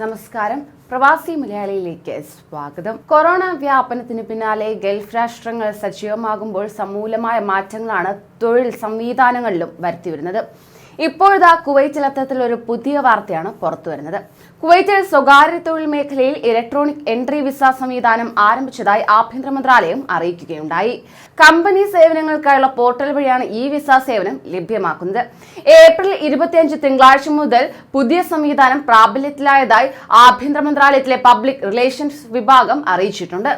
നമസ്കാരം. പ്രവാസി മലയാളിയിലേക്ക് സ്വാഗതം. കൊറോണ വ്യാപനത്തിന് പിന്നാലെ ഗൾഫ് രാഷ്ട്രങ്ങൾ സജീവമാകുമ്പോൾ സമൂലമായ മാറ്റങ്ങളാണ് തൊഴിൽ സംവിധാനങ്ങളിലും വരുത്തിവരുന്നത്. ഇപ്പോഴത്തെ കുവൈറ്റിൽ അത്തരത്തിൽ ഒരു പുതിയ വാർത്തയാണ് പുറത്തു വരുന്നത് കുവൈറ്റിൽ സ്വകാര്യ തൊഴിൽ മേഖലയിൽ ഇലക്ട്രോണിക് എൻട്രി വിസ സംവിധാനം ആരംഭിച്ചതായി ആഭ്യന്തര മന്ത്രാലയം അറിയിക്കുകയുണ്ടായി. കമ്പനി സേവനങ്ങൾക്കായുള്ള പോർട്ടൽ വഴിയാണ് ഈ വിസ സേവനം ലഭ്യമാക്കുന്നത്. ഏപ്രിൽ ഇരുപത്തിയഞ്ച് തിങ്കളാഴ്ച മുതൽ പുതിയ സംവിധാനം പ്രാബല്യത്തിലായതായി ആഭ്യന്തര മന്ത്രാലയത്തിലെ പബ്ലിക് റിലേഷൻസ് വിഭാഗം അറിയിച്ചിട്ടുണ്ട്.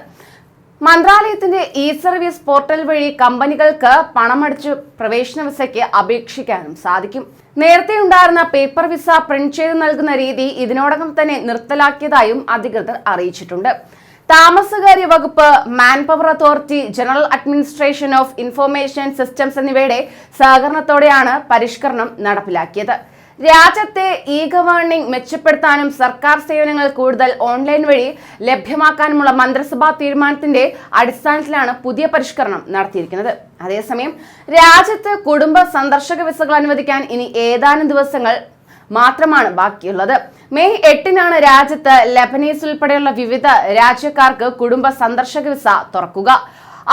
മന്ത്രാലയത്തിന്റെ ഇ സർവീസ് പോർട്ടൽ വഴി കമ്പനികൾക്ക് പണമടിച്ച് പ്രവേശന വിസയ്ക്ക് അപേക്ഷിക്കാനും സാധിക്കും. നേരത്തെ ഉണ്ടായിരുന്ന പേപ്പർ വിസ പ്രിന്റ് ചെയ്ത് നൽകുന്ന രീതി ഇതിനോടകം തന്നെ നിർത്തലാക്കിയതായും അധികൃതർ അറിയിച്ചിട്ടുണ്ട്. താമസകാര്യ വകുപ്പ് manpower authority general administration of information systems എന്നിവയുടെ സഹകരണത്തോടെയാണ് പരിഷ്കരണം നടപ്പിലാക്കിയത്. രാജ്യത്തെ ഇ ഗവേണിംഗ് മെച്ചപ്പെടുത്താനും സർക്കാർ സേവനങ്ങൾ കൂടുതൽ ഓൺലൈൻ വഴി ലഭ്യമാക്കാനുമുള്ള മന്ത്രിസഭാ തീരുമാനത്തിന്റെ അടിസ്ഥാനത്തിലാണ് പുതിയ പരിഷ്കരണം നടത്തിയിരിക്കുന്നത്. അതേസമയം രാജ്യത്ത് കുടുംബ സന്ദർശക വിസകൾ അനുവദിക്കാൻ ഇനി ഏതാനും ദിവസങ്ങൾ മാത്രമാണ് ബാക്കിയുള്ളത്. മെയ് എട്ടിനാണ് രാജ്യത്ത് ലബനീസ് ഉൾപ്പെടെയുള്ള വിവിധ രാജ്യക്കാർക്ക് കുടുംബ സന്ദർശക വിസ തുറക്കുക.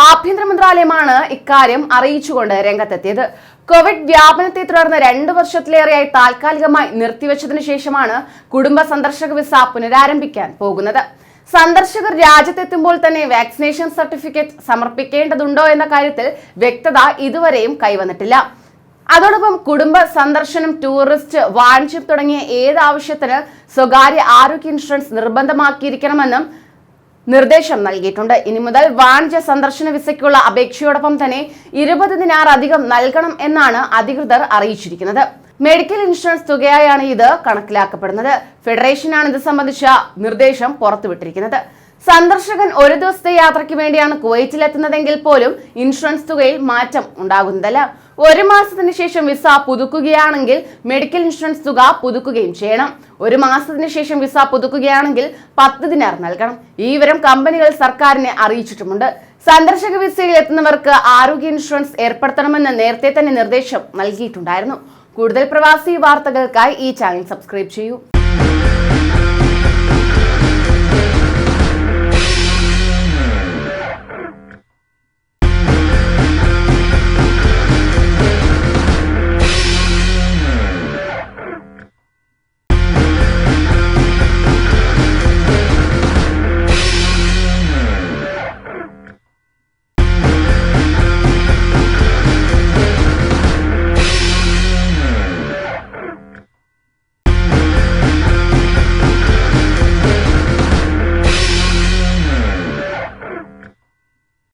ആഭ്യന്തര മന്ത്രാലയമാണ് ഇക്കാര്യം അറിയിച്ചുകൊണ്ട് രംഗത്തെത്തിയത്. കോവിഡ് വ്യാപനത്തെ തുടർന്ന് രണ്ടു വർഷത്തിലേറെയായി താൽക്കാലികമായി നിർത്തിവച്ചതിനു ശേഷമാണ് കുടുംബ സന്ദർശക വിസ പുനരാരംഭിക്കാൻ പോകുന്നത്. സന്ദർശകർ രാജ്യത്തെത്തുമ്പോൾ തന്നെ വാക്സിനേഷൻ സർട്ടിഫിക്കറ്റ് സമർപ്പിക്കേണ്ടതുണ്ടോ എന്ന കാര്യത്തിൽ വ്യക്തത ഇതുവരെയും കൈവന്നിട്ടില്ല. അതോടൊപ്പം കുടുംബ സന്ദർശനം ടൂറിസ്റ്റ് വാണിജ്യം തുടങ്ങിയ ഏത് ആവശ്യത്തിന് സ്വകാര്യ ആരോഗ്യ ഇൻഷുറൻസ് നിർബന്ധമാക്കിയിരിക്കണമെന്നും നിർദ്ദേശം നൽകിയിട്ടുണ്ട്. ഇനി മുതൽ വാണിജ്യ സന്ദർശന വിസയ്ക്കുള്ള അപേക്ഷയോടൊപ്പം തന്നെ ഇരുപത് ദിനാർ അധികം നൽകണം എന്നാണ് അധികൃതർ അറിയിച്ചിരിക്കുന്നത്. മെഡിക്കൽ ഇൻഷുറൻസ് തുകയായാണ് ഇത് കണക്കിലാക്കപ്പെടുന്നത്. ഫെഡറേഷനാണ് ഇത് സംബന്ധിച്ച നിർദ്ദേശം പുറത്തുവിട്ടിരിക്കുന്നത്. സന്ദർശകൻ ഒരു ദിവസത്തെ യാത്രയ്ക്ക് വേണ്ടിയാണ് കുവൈറ്റിലെത്തുന്നതെങ്കിൽ പോലും ഇൻഷുറൻസ് തുകയിൽ മാറ്റം ഉണ്ടാകുന്നതല്ല. ഒരു മാസത്തിന് ശേഷം വിസ പുതുക്കുകയാണെങ്കിൽ മെഡിക്കൽ ഇൻഷുറൻസ് തുക പുതുക്കുകയും ചെയ്യണം. ഒരു മാസത്തിന് ശേഷം വിസ പുതുക്കുകയാണെങ്കിൽ പത്ത് ദിനാർ നൽകണം. ഈ വിവരം കമ്പനികൾ സർക്കാരിനെ അറിയിച്ചിട്ടുമുണ്ട്. സന്ദർശക വിസയിൽ എത്തുന്നവർക്ക് ആരോഗ്യ ഇൻഷുറൻസ് ഏർപ്പെടുത്തണമെന്ന് നേരത്തെ തന്നെ നിർദ്ദേശം നൽകിയിട്ടുണ്ടായിരുന്നു. കൂടുതൽ പ്രവാസി വാർത്തകൾക്കായി ഈ ചാനൽ സബ്സ്ക്രൈബ് ചെയ്യൂ.